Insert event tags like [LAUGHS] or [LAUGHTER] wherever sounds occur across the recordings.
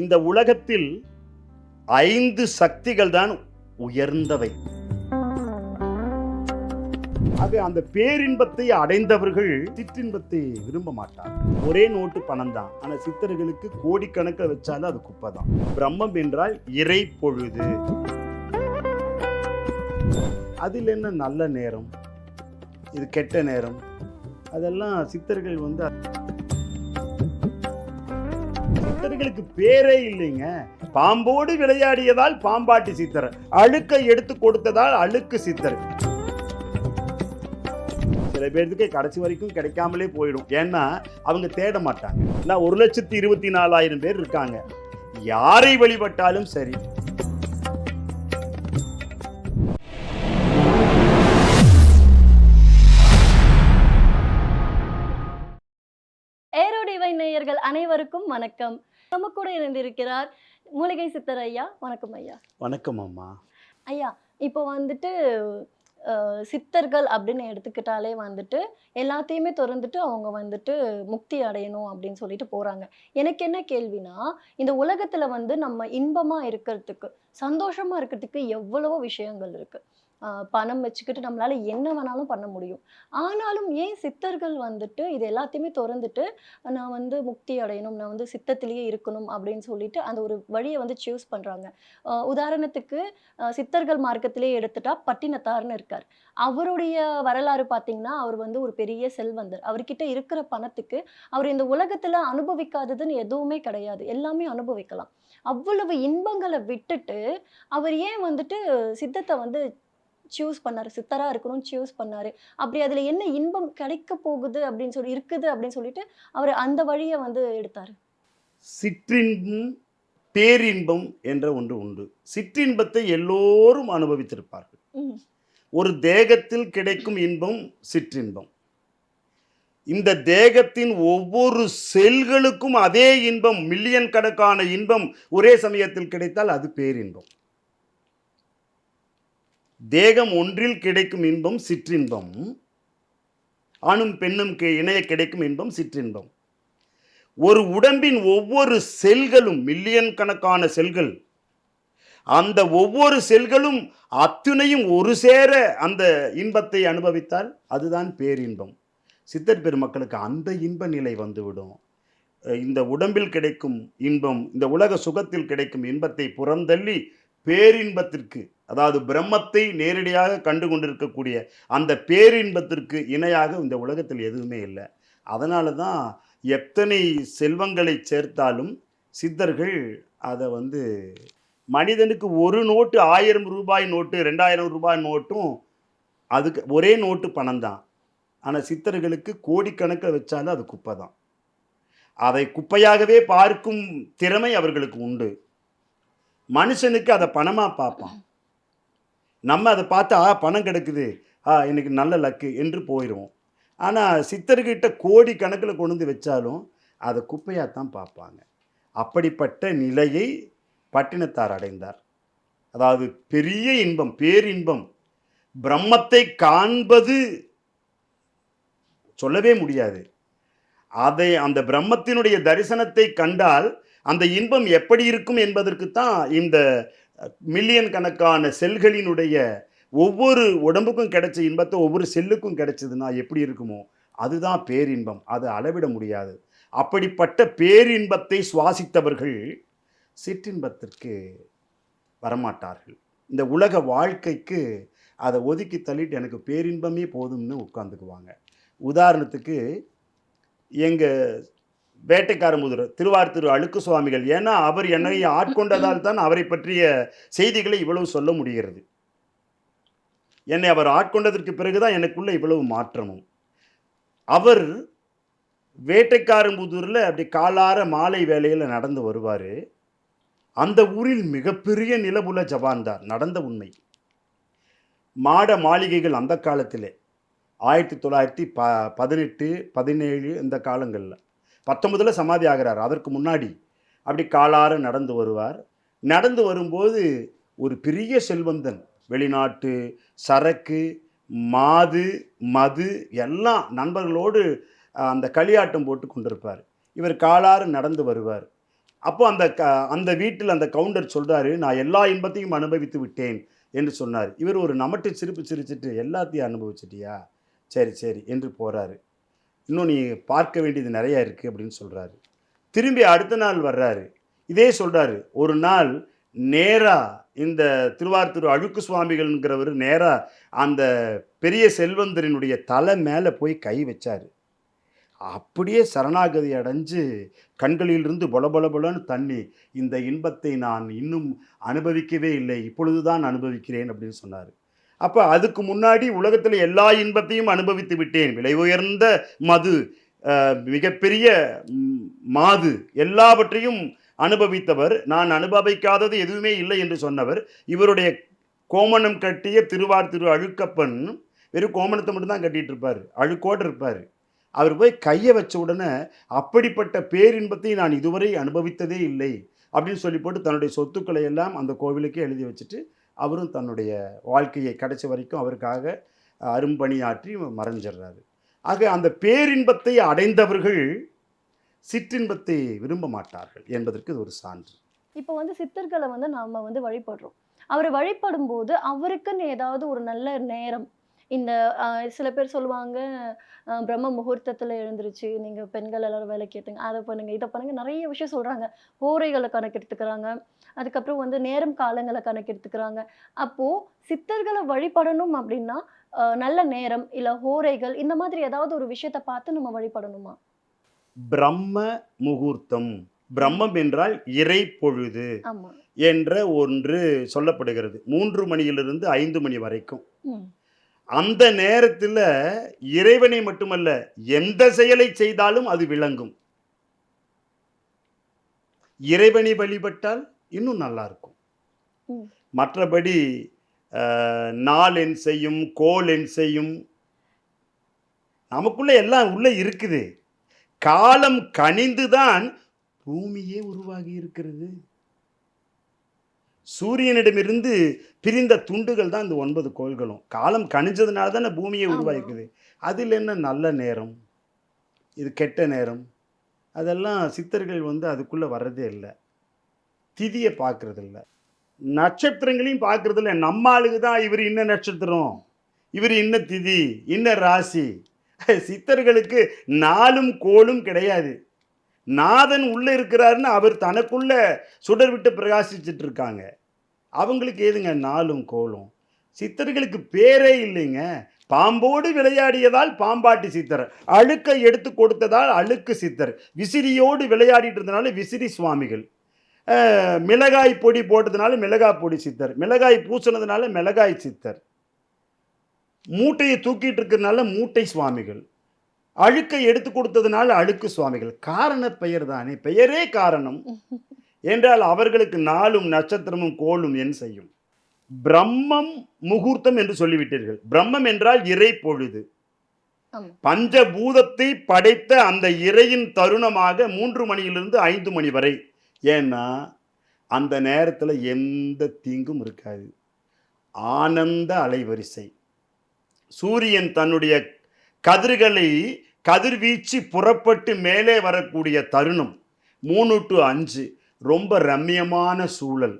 இந்த உலகத்தில் ஐந்து சக்திகள் தான் உயர்ந்தவை. அது அந்த பேரின்பத்தை அடைந்தவர்கள் சிற்றின்பத்தை விரும்ப மாட்டார் ஒரே நோட்டு பணம் தான். ஆனா சித்தர்களுக்கு கோடிக்கணக்கில் வச்சாலும் அது குப்பை தான். பிரம்மம் என்றால் இறை பொழுது. அதில் என்ன நல்ல நேரம்? இது கெட்ட நேரம். அதெல்லாம் சித்தர்கள் வந்து சித்தர்களுக்கு பேரே இல்லைங்க. பாம்போடு விளையாடியதால் பாம்பாட்டி சித்தர். அழுக்கை எடுத்து கொடுத்ததால் அழுக்கு சித்தர். சில பேர்த்துக்கு கடைசி வரைக்கும் கிடைக்காமலே போயிடும். ஏன்னா அவங்க தேட மாட்டாங்க. நான் ஒரு லட்சத்தி இருபத்தி நாலாயிரம் பேர் இருக்காங்க. யாரை வழிபட்டாலும் சரி. அனைவருக்கும் வணக்கம். நம்ம கூட இணைந்திருக்கிறார் மூலிகை சித்தர் ஐயா. வணக்கம் ஐயா. வணக்கம் அம்மா. ஐயா இப்போ வந்துட்டு சித்தர்கள் அப்படின்னு எடுத்துக்கிட்டாலே வந்துட்டு எல்லாத்தையுமே திறந்துட்டு அவங்க வந்துட்டு முக்தி அடையணும் அப்படின்னு சொல்லிட்டு போறாங்க. எனக்கு என்ன கேள்வினா இந்த உலகத்துல வந்து நம்ம இன்பமா இருக்கிறதுக்கு சந்தோஷமா இருக்கிறதுக்கு எவ்வளவோ விஷயங்கள் இருக்கு. பணம் வச்சுக்கிட்டு நம்மளால என்ன வேணாலும் பண்ண முடியும். ஆனாலும் ஏன் சித்தர்கள் வந்துட்டு இது எல்லாத்தையுமே திறந்துட்டு நான் வந்து முக்தி அடையணும் நான் வந்து சித்தத்திலேயே இருக்கணும் அப்படின்னு சொல்லிட்டு அந்த ஒரு வழியை வந்து சூஸ் பண்றாங்க. உதாரணத்துக்கு சித்தர்கள் மார்க்கத்திலே எடுத்துட்டா பட்டினத்தார்னு இருக்கார். அவருடைய வரலாறு பார்த்தீங்கன்னா அவர் வந்து ஒரு பெரிய செல்வந்தர். அவர்கிட்ட இருக்கிற பணத்துக்கு அவர் இந்த உலகத்துல அனுபவிக்காததுன்னு எதுவுமே கிடையாது. எல்லாமே அனுபவிக்கலாம். அவ்வளவு இன்பங்களை விட்டுட்டு அவர் ஏன் வந்துட்டு சித்தத்தை வந்து சூஸ் பண்ணாரு. சித்தரா இருக்கணும்னு சூஸ் பண்ணாரு. அப்படி அதுல என்ன இன்பம் கிடைக்க போகுது அப்படின்னு சொல்லி இருக்குது அப்படின்னு சொல்லிட்டு அவர் அந்த வழியை வந்து எடுத்தாரு. சிற்றின்பம் பேரின்பம் என்ற ஒன்று உண்டு. சிற்றின்பத்தை எல்லோரும் அனுபவித்திருப்பார்கள். ஒரு தேகத்தில் கிடைக்கும் இன்பம் சிற்றின்பம். இந்த தேகத்தின் ஒவ்வொரு செல்களுக்கும் அதே இன்பம் மில்லியன் கணக்கான இன்பம் ஒரே சமயத்தில் கிடைத்தால் அது பேரின்பம். தேகம் ஒன்றில் கிடைக்கும் இன்பம் சிற்றின்பம். ஆணும் பெண்ணும் இணைய கிடைக்கும் இன்பம் சிற்றின்பம். ஒரு உடம்பின் ஒவ்வொரு செல்களும் மில்லியன் கணக்கான செல்கள் அந்த ஒவ்வொரு செல்களும் அத்துணையும் ஒரு சேர அந்த இன்பத்தை அனுபவித்தால் அதுதான் பேரின்பம். சித்தர் பெருமக்களுக்கு அந்த இன்ப நிலை வந்துவிடும். இந்த உடம்பில் கிடைக்கும் இன்பம் இந்த உலக சுகத்தில் கிடைக்கும் இன்பத்தை புறந்தள்ளி பேரின்பத்திற்கு அதாவது பிரம்மத்தை நேரடியாக கண்டு கொண்டிருக்கக்கூடிய அந்த பேரின்பத்திற்கு இணையாக இந்த உலகத்தில் எதுவுமே இல்லை. அதனால தான் எத்தனை செல்வங்களை சேர்த்தாலும் சித்தர்கள் அதை வந்து மனிதனுக்கு ஒரு நோட்டு ஆயிரம் ரூபாய் நோட்டு ரெண்டாயிரம் ரூபாய் நோட்டும் அதுக்கு ஒரே நோட்டு பணம் தான் ஆனால் சித்தர்களுக்கு கோடிக்கணக்கில் வச்சாலும் அது குப்பை தான் அதை குப்பையாகவே பார்க்கும் திறமை அவர்களுக்கு உண்டு. மனுஷனுக்கு அதை பணமாக பார்ப்பான். நம்ம அதை பார்த்தா "ஆ, பணம் கிடைக்குது. ஆ எனக்கு நல்ல லக்கு என்று போயிடுவோம் ஆனால் சித்தர்கிட்ட கோடி கணக்கில் கொண்டு வந்து வச்சாலும் அதை குப்பையாக தான் பார்ப்பாங்க. அப்படிப்பட்ட நிலையை பட்டினத்தார் அடைந்தார். அதாவது பெரிய இன்பம் பேரின்பம். பிரம்மத்தை காண்பது சொல்லவே முடியாது. அதை அந்த பிரம்மத்தினுடைய தரிசனத்தை கண்டால் அந்த இன்பம் எப்படி இருக்கும் என்பதற்கு தான் இந்த மில்லியன் கணக்கான செல்களினுடைய ஒவ்வொரு உடம்புக்கும் கிடைச்ச இன்பத்தை ஒவ்வொரு செல்லுக்கும் கிடைச்சதுன்னா எப்படி இருக்குமோ அதுதான் பேரின்பம். அது அளவிட முடியாது. அப்படிப்பட்ட பேரின்பத்தை சுவாசித்தவர்கள் சிற்றின்பத்திற்கு வரமாட்டார்கள். இந்த உலக வாழ்க்கைக்கு அதை ஒதுக்கி தள்ளிட்டு எனக்கு பேரின்பமே போதும்னு உட்காந்துக்குவாங்க உதாரணத்துக்கு எங்கள் வேட்டைக்காரமுதுரை திருவாரூத்திரு அழுக்கு சுவாமிகள் ஏன்னா அவர் என்னை ஆட்கொண்டதால் தான் அவரை பற்றிய செய்திகளை இவ்வளவு சொல்ல முடிகிறது. என்னை அவர் ஆட்கொண்டதற்கு பிறகுதான் எனக்குள்ள இவ்வளவு மாற்றமும். அவர் வேட்டைக்காரம்புதூரில் அப்படி காலார மாலை வேலையில் நடந்து வருவார். அந்த ஊரில் மிகப்பெரிய நிலபுல ஜபான்தார் நடந்த உண்மை. மாட மாளிகைகள் அந்த காலத்திலே. ஆயிரத்தி தொள்ளாயிரத்தி ப பதினெட்டு பதினேழு இந்த காலங்களில். பத்தொன்பதில் சமாதி ஆகிறார். அதற்கு முன்னாடி அப்படி காலார நடந்து வருவார். நடந்து வரும்போது ஒரு பெரிய செல்வந்தன் வெளிநாட்டு சரக்கு மாது மது எல்லாம் நண்பர்களோடு அந்த களியாட்டம் போட்டு கொண்டிருப்பார். இவர் காலாறு நடந்து வருவார். அப்போ அந்த க அந்த வீட்டில் அந்த கவுண்டர் சொல்கிறாரு நான் எல்லா இன்பத்தையும் அனுபவித்து விட்டேன் என்று சொன்னார். இவர் ஒரு நமட்டு சிரிப்பு சிரிச்சிட்டு எல்லாத்தையும் அனுபவிச்சிட்டியா? சரி சரி என்று போகிறாரு இன்னும் நீ பார்க்க வேண்டியது நிறையா இருக்குது அப்படின்னு சொல்கிறாரு திரும்பி அடுத்த நாள் வர்றாரு. இதே சொல்கிறாரு ஒரு நாள் நேராக இந்த திருவார்த்தூர் அழுக்கு சுவாமிகள்ங்கிறவர் நேராக அந்த பெரிய செல்வந்தரினுடைய தலை மேலே போய் கை வச்சார். அப்படியே சரணாகதி அடைஞ்சு கண்களிலிருந்து பொல பொல பொலன்னு தண்ணி இந்த இன்பத்தை நான் இன்னும் அனுபவிக்கவே இல்லை இப்பொழுதுதான் அனுபவிக்கிறேன் அப்படின்னு சொன்னார். அப்போ அதுக்கு முன்னாடி உலகத்தில் எல்லா இன்பத்தையும் அனுபவித்து விட்டேன். விலை உயர்ந்த மது மிகப்பெரிய மாது எல்லாவற்றையும் அனுபவித்தவர். நான் அனுபவிக்காதது எதுவுமே இல்லை என்று சொன்னவர். இவருடைய கோமணம் கட்டிய திருவார் திரு அழுக்கப்பன் வெறும் கோமணத்தை மட்டும்தான் கட்டிட்டு இருப்பார். அழுக்கோடு இருப்பார். அவர் போய் கையை வச்ச உடனே அப்படிப்பட்ட பேரின்பத்தை நான் இதுவரை அனுபவித்ததே இல்லை அப்படின்னு சொல்லி போட்டு தன்னுடைய சொத்துக்களை எல்லாம் அந்த கோவிலுக்கு எழுதி வச்சுட்டு அவரும் தன்னுடைய வாழ்க்கையை கடைசி வரைக்கும் அவருக்காக அரும்பணியாற்றி மறைஞ்சிடுறாரு. ஆக அந்த பேரின்பத்தை அடைந்தவர்கள் சிற்றின்பத்தை விரும்ப மாட்டார்கள் என்பதற்கு இது ஒரு சான்று. இப்போ வந்து சித்தர்களை வந்து நாம் வந்து வழிபடுறோம். அவரை வழிபடும் போது அவருக்குன்னு ஏதாவது ஒரு நல்ல நேரம் இந்த சில பேர் சொல்லுவாங்க பிரம்ம முகூர்த்தத்துல எழுந்திருச்சு நீங்க பெண்கள் எல்லாரும் வேலைக்கு ஏத்துங்க அதை பண்ணுங்க இதை பண்ணுங்க. நிறைய விஷயம் சொல்றாங்க. ஹோரைகளை கணக்கெடுத்துக்கிறாங்க. அதுக்கப்புறம் வந்து நேரம் காலங்களை கணக்கெடுத்துக்கிறாங்க. அப்போ சித்தர்களை வழிபடணும் அப்படின்னா நல்ல நேரம் இல்ல ஹோரைகள் இந்த மாதிரி ஏதாவது ஒரு விஷயத்த பார்த்து நம்ம வழிபடணுமா? பிரம்ம முகூர்த்தம். பிரம்மம் என்றால் இறை பொழுது ஆமா. என்ற ஒன்று சொல்லப்படுகிறது. மூன்று மணியிலிருந்து ஐந்து மணி வரைக்கும். அந்த நேரத்தில் இறைவனை மட்டுமல்ல எந்த செயலை செய்தாலும் அது விளங்கும். இறைவனை வழிபட்டால் இன்னும் நல்லா இருக்கும். மற்றபடி நாள் என் செய்யும் கோல் என் செய்யும் நமக்குள்ள எல்லாம் உள்ள இருக்குது. காலம் கனிந்துதான் பூமியே உருவாகி இருக்கிறது. சூரியனிடமிருந்து பிரிந்த துண்டுகள் தான் இந்த ஒன்பது கோள்களும். காலம் கனிஞ்சதுனால தானே பூமியே ஆமா. உருவாகிக்குது அதில் என்ன நல்ல நேரம்? இது கெட்ட நேரம். அதெல்லாம் சித்தர்கள் வந்து அதுக்குள்ளே வர்றதே இல்லை. திதியை பார்க்கறது இல்ல நட்சத்திரங்களையும் பார்க்கறது இல்லை நம்ம ஆளுக்கு தான் இவர் இன்ன நட்சத்திரம் இவர் இன்ன திதி இன்ன ராசி. சித்தர்களுக்கு நாளும் கோளும் கிடையாது. நாதன் உள்ள இருக்கிறாருன்னு அவர் தனக்குள்ள சுடர் விட்டு பிரகாசிச்சுட்டு இருக்காங்க. அவங்களுக்கு ஏதுங்க நாளும் கோலும். சித்தர்களுக்கு பேரே இல்லைங்க. பாம்போடு விளையாடியதால் பாம்பாட்டி சித்தர். அழுக்கை எடுத்து கொடுத்ததால் அழுக்கு சித்தர். விசிறியோடு விளையாடிட்டு இருந்தனால விசிறி சுவாமிகள். மிளகாய் பொடி போட்டதுனால மிளகாய் பொடி சித்தர். மிளகாய் பூசினதுனால மிளகாய் சித்தர். மூட்டையை தூக்கிட்டு இருக்கிறதுனால மூட்டை சுவாமிகள். அழுக்கை எடுத்து கொடுத்ததுனால அழுக்கு சுவாமிகள். காரண பெயர் தானே. பெயரே காரணம். [LAUGHS] என்றால் அவர்களுக்கு நாளும் நட்சத்திரமும் கோளும் என் செய்யும். பிரம்மம் முகூர்த்தம் என்று சொல்லிவிட்டீர்கள். பிரம்மம் என்றால் இறை பொழுது. பஞ்சபூதத்தை படைத்த அந்த இறையின் தருணமாக மூன்று மணியிலிருந்து ஐந்து மணி வரை. ஏன்னா அந்த நேரத்தில் எந்த தீங்கும் இருக்காது. ஆனந்த அலைவரிசை. சூரியன் தன்னுடைய கதிர்களை கதிர்வீச்சு புறப்பட்டு மேலே வரக்கூடிய தருணம் மூணு டு அஞ்சு. ரொம்ப ரம்மியமான சூழல்.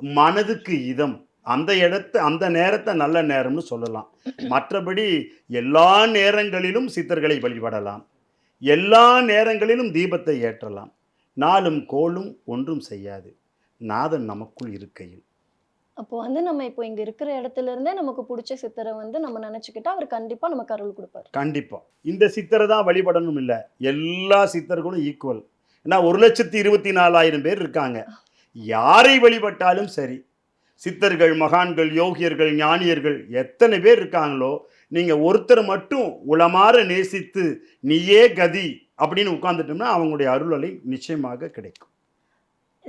மனதுக்கு இதம். அந்த இடத்த அந்த நேரத்தை நல்ல நேரம்னு சொல்லலாம். மற்றபடி எல்லா நேரங்களிலும் சித்தர்களை வழிபடலாம். எல்லா நேரங்களிலும் தீபத்தை ஏற்றலாம். நாளும் கோளும் ஒன்றும் செய்யாது. நாதன் நமக்குள் இருக்கையில். அப்போ வந்து நம்ம இப்போ இங்க இருக்கிற இடத்துல இருந்தே நமக்கு பிடிச்ச சித்தரை வந்து நம்ம நினைச்சுக்கிட்டா அவர் கண்டிப்பா நமக்கு அருள் கொடுப்பாரு. கண்டிப்பா. இந்த சித்தரை தான் வழிபடணும் இல்லை. எல்லா சித்தர்களும் ஈக்குவல் ஏன்னா ஒரு லட்சத்தி இருபத்தி நாலாயிரம் பேர் இருக்காங்க. யாரை வழிபட்டாலும் சரி சித்தர்கள் மகான்கள் யோகியர்கள் ஞானியர்கள் எத்தனை பேர் இருக்காங்களோ நீங்கள் ஒருத்தர் மட்டும் உளமாற நேசித்து நீயே கதி அப்படின்னு உட்காந்துட்டோம்னா அவங்களுடைய அருளலை நிச்சயமாக கிடைக்கும்.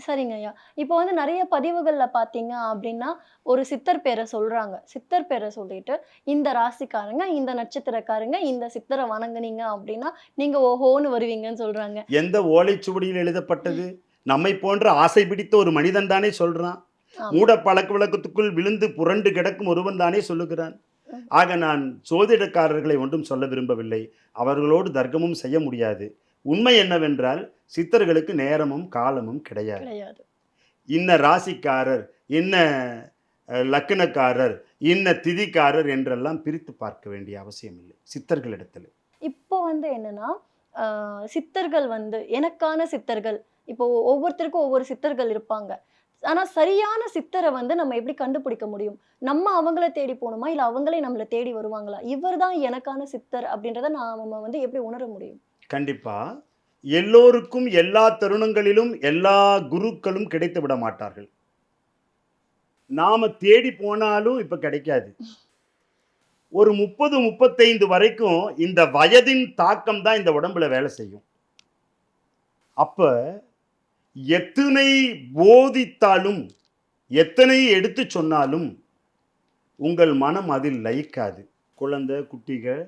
சரிங்க ஐயா. இப்போ வந்து நிறைய பதிவுகள்ல பாத்தீங்க அப்படின்னா ஒரு சித்தர் பேரை சொல்றாங்க. சித்தர் பேரை சொல்லிட்டு இந்த ராசிக்காரங்க இந்த நட்சத்திரக்காரங்க இந்த சித்தரை வணங்குனீங்க அப்படின்னா நீங்க ஓஹோன்னு வருவீங்கன்னு சொல்றாங்க. எந்த ஓலைச்சுவடியில் எழுதப்பட்டது? நம்மை போன்ற ஆசை பிடித்த ஒரு மனிதன் தானே சொல்றான். ஆமா. மூட பழக்க வழக்கத்துக்குள் விழுந்து புரண்டு கிடக்கும் ஒருவன் தானே சொல்லுகிறான். ஆக நான் சோதிடக்காரர்களை ஒன்றும் சொல்ல விரும்பவில்லை. அவர்களோடு தர்க்கமும் செய்ய முடியாது. உண்மை என்னவென்றால் சித்தர்களுக்கு நேரமும் காலமும் கிடையாது. இன்ன ராசிக்காரர் இன்ன அஹ், லக்னக்காரர் இன்ன திதிக்காரர் என்றெல்லாம் பிரித்து பார்க்க வேண்டிய அவசியம் இல்லை சித்தர்களிடத்தில். இப்போ வந்து என்னன்னா சித்தர்கள் வந்து எனக்கான சித்தர்கள் இப்போ ஒவ்வொருத்தருக்கும் ஒவ்வொரு சித்தர்கள் இருப்பாங்க. ஆனா சரியான சித்தரை வந்து நம்ம எப்படி கண்டுபிடிக்க முடியும்? நம்ம அவங்கள தேடி போகணுமா? இல்ல அவங்களே நம்மள தேடி வருவாங்களா? இவர்தான் எனக்கான சித்தர் அப்படின்றத நாம வந்து எப்படி உணர முடியும்? கண்டிப்பா. எல்லோருக்கும் எல்லா தருணங்களிலும் எல்லா குருக்களும் கிடைத்து விட மாட்டார்கள் நாம தேடி போனாலும் இப்ப கிடைக்காது. ஒரு முப்பது முப்பத்தைந்து வரைக்கும் இந்த வயதின் தாக்கம் தான் இந்த உடம்புல வேலை செய்யும். அப்ப எத்தனை போதித்தாலும் எத்தனை எடுத்து சொன்னாலும் உங்கள் மனம் அதில் லயிக்காது. குழந்தை குட்டிகள்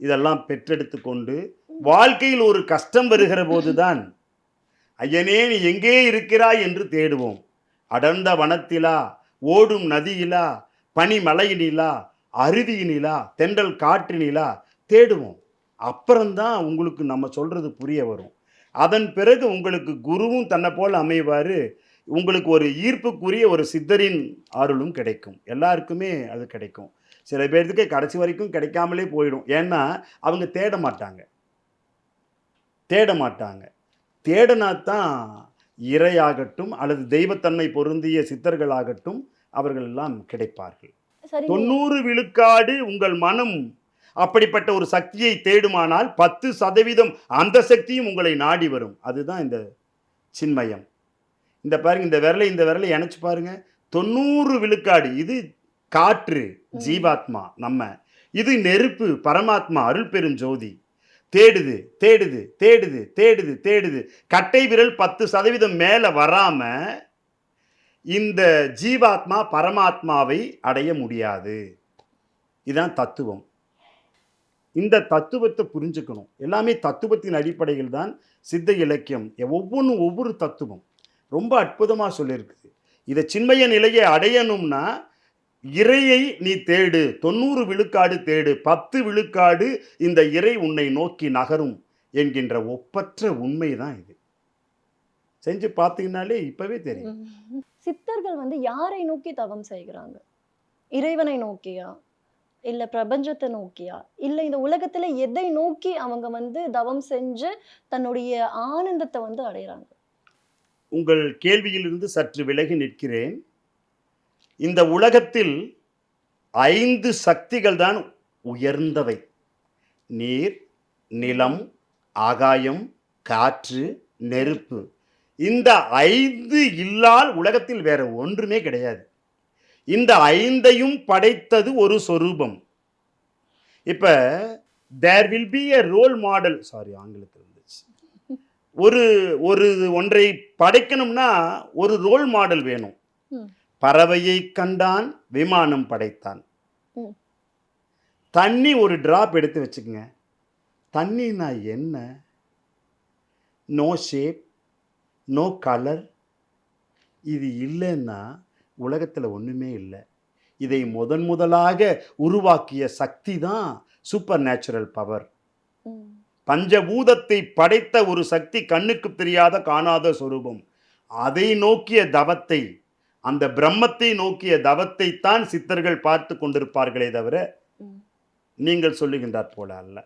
இதெல்லாம் பெற்றெடுத்து கொண்டு வாழ்க்கையில் ஒரு கஷ்டம் வருகிற போதுதான் ஐயனே நீ எங்கே இருக்கிறாய்? என்று தேடுவோம். அடர்ந்த வனத்திலா ஓடும் நதியிலா பனிமலையினிலா அருவியினிலா தென்றல் காற்றினிலா தேடுவோம். அப்புறம்தான் உங்களுக்கு நம்ம சொல்கிறது புரிய வரும். அதன் பிறகு உங்களுக்கு குருவும் தன்னை போல் அமைவார். உங்களுக்கு ஒரு ஈர்ப்புக்குரிய ஒரு சித்தரின் அருளும் கிடைக்கும். எல்லாருக்குமே அது கிடைக்கும். சில பேர்த்துக்கு கடைசி வரைக்கும் கிடைக்காமலே போயிடும். ஏன்னா அவங்க தேட மாட்டாங்க. தேட மாட்டாங்க தேடனா தான் இறையாகட்டும் அல்லது தெய்வத்தன்மை பொருந்திய சித்தர்களாகட்டும் அவர்கள் எல்லாம் கிடைப்பார்கள் தொண்ணூறு விழுக்காடு உங்கள் மனம் அப்படிப்பட்ட ஒரு சக்தியை தேடுமானால் பத்து சதவீதம் அந்த சக்தியும் உங்களை நாடி வரும். அதுதான் இந்த சின்மயம். இந்த பாருங்க இந்த விரலை இந்த விரலை இணைச்சு பாருங்க. தொண்ணூறு விழுக்காடு இது காற்று ஜீவாத்மா நம்ம. இது நெருப்பு பரமாத்மா அருள் பெரும் ஜோதி. தேடுது தேடுது தேடுது தேடுது தேடுது. கட்டை விரல் பத்து சதவீதம் மேலே வராம இந்த ஜீவாத்மா பரமாத்மாவை அடைய முடியாது. இதுதான் தத்துவம். இந்த தத்துவத்தை புரிஞ்சுக்கணும். எல்லாமே தத்துவத்தின் அடிப்படையில் தான் சித்த இலக்கியம். ஒவ்வொன்றும் ஒவ்வொரு தத்துவம். ரொம்ப அற்புதமாக சொல்லியிருக்குது இதை சின்மய நிலையை அடையணும்னா இறையை நீ தேடு தொண்ணூறு விழுக்காடு தேடு பத்து விழுக்காடு இந்த இறை உன்னை நோக்கி நகரும் என்கின்ற ஒப்பற்ற உண்மை தான் இது. செஞ்சு பார்த்தீங்கன்னாலே இப்பவே தெரியும். சித்தர்கள் வந்து யாரை நோக்கி தவம் செய்கிறாங்க? இறைவனை நோக்கியா? இல்ல பிரபஞ்சத்தை நோக்கியா? இல்ல இந்த உலகத்துல எதை நோக்கி அவங்க வந்து தவம் செஞ்சு தன்னுடைய ஆனந்தத்தை வந்து அடையறாங்க உங்கள் கேள்வியிலிருந்து சற்று விலகி நிற்கிறேன். இந்த உலகத்தில் ஐந்து சக்திகள் தான் உயர்ந்தவை. நீர் நிலம் ஆகாயம் காற்று நெருப்பு. இந்த ஐந்து இல்லால் உலகத்தில் வேற ஒன்றுமே கிடையாது. இந்த ஐந்தையும் படைத்தது ஒரு சொரூபம். இப்ப there will be a role model sorry ஆங்கிலத்தில் இருந்துச்சு ஒரு ஒரு ஒன்றை படைக்கணும்னா ஒரு ரோல் மாடல் வேணும். பறவையை கண்டான் விமானம் படைத்தான். தண்ணி ஒரு டிராப் எடுத்து வச்சுக்கங்க. தண்ணினா என்ன? நோ ஷேப் நோ கலர் இது இல்லைன்னா உலகத்தில் ஒன்றுமே இல்லை. இதை முதன் முதலாக உருவாக்கிய சக்தி தான் சூப்பர் நேச்சுரல் பவர். பஞ்சபூதத்தை படைத்த ஒரு சக்தி கண்ணுக்கு தெரியாத காணாத சொரூபம். அதை நோக்கிய தவத்தை அந்த பிரம்மத்தை நோக்கிய தவத்தை தான் சித்தர்கள் பார்த்து கொண்டிருப்பார்களே தவிர. நீங்கள் சொல்லுகின்றார் போல அல்ல.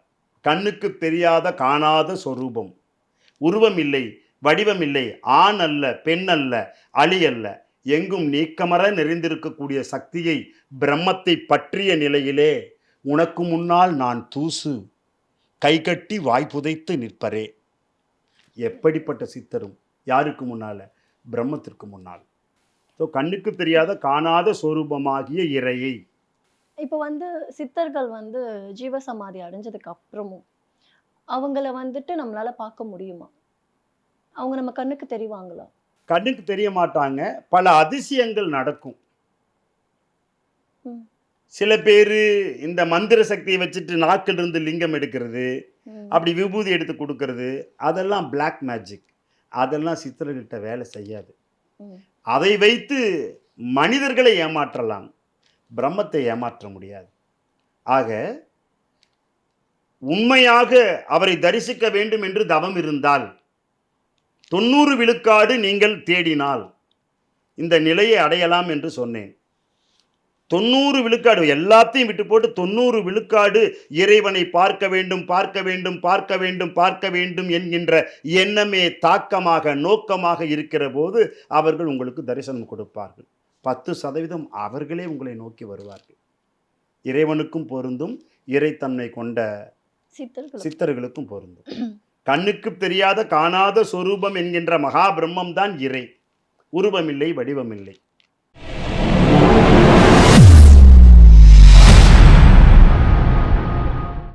கண்ணுக்கு தெரியாத காணாத சொரூபம். உருவம் இல்லை வடிவம் இல்லை ஆண் அல்ல பெண் அல்ல அலி அல்ல. எங்கும் நீக்கமர நிறைந்திருக்கக்கூடிய சக்தியை பிரம்மத்தை பற்றிய நிலையிலே உனக்கு முன்னால் நான் தூசு கைகட்டி வாய் புதைத்து நிற்பரே. எப்படிப்பட்ட சித்தரும்? யாருக்கு முன்னால? பிரம்மத்திற்கு முன்னால். ஸோ கண்ணுக்கு தெரியாத காணாத சொரூபமாகிய இறையை. இப்போ வந்து சித்தர்கள் வந்து ஜீவசமாதி அடைஞ்சதுக்கு அப்புறமும் அவங்கள வந்துட்டு நம்மளால பார்க்க முடியுமா? அவங்க நம்ம கண்ணுக்கு தெரிவாங்களா? கண்ணுக்கு தெரிய மாட்டாங்க. பல அதிசயங்கள் நடக்கும். சில பேர் இந்த மந்திர சக்தியை வச்சுட்டு நாக்கில் இருந்து லிங்கம் எடுக்கிறது. அப்படி விபூதி எடுத்து கொடுக்கறது அதெல்லாம் பிளாக் மேஜிக் அதெல்லாம் சித்தர்கிட்ட வேலை செய்யாது. அதை வைத்து மனிதர்களை ஏமாற்றலாம். பிரம்மத்தை ஏமாற்ற முடியாது. ஆக உண்மையாக அவரை தரிசிக்க வேண்டும் என்று தவம் இருந்தால் தொண்ணூறு விழுக்காடு நீங்கள் தேடினால் இந்த நிலையை அடையலாம் என்று சொன்னேன். தொண்ணூறு விழுக்காடு எல்லாத்தையும் விட்டு போட்டு தொண்ணூறு விழுக்காடு இறைவனை பார்க்க வேண்டும் பார்க்க வேண்டும் பார்க்க வேண்டும் பார்க்க வேண்டும் என்கின்ற எண்ணமே தாக்கமாக நோக்கமாக இருக்கிற போது அவர்கள் உங்களுக்கு தரிசனம் கொடுப்பார்கள். பத்து சதவீதம் அவர்களே உங்களை நோக்கி வருவார்கள். இறைவனுக்கும் பொருந்தும் இறைத்தன்மை கொண்ட சித்தர்கள் சித்தர்களுக்கும் பொருந்தும். கண்ணுக்கு தெரியாத காணாத சொரூபம் என்கின்ற மகா பிரம்மம் தான் இறை. உருவமில்லை வடிவமில்லை.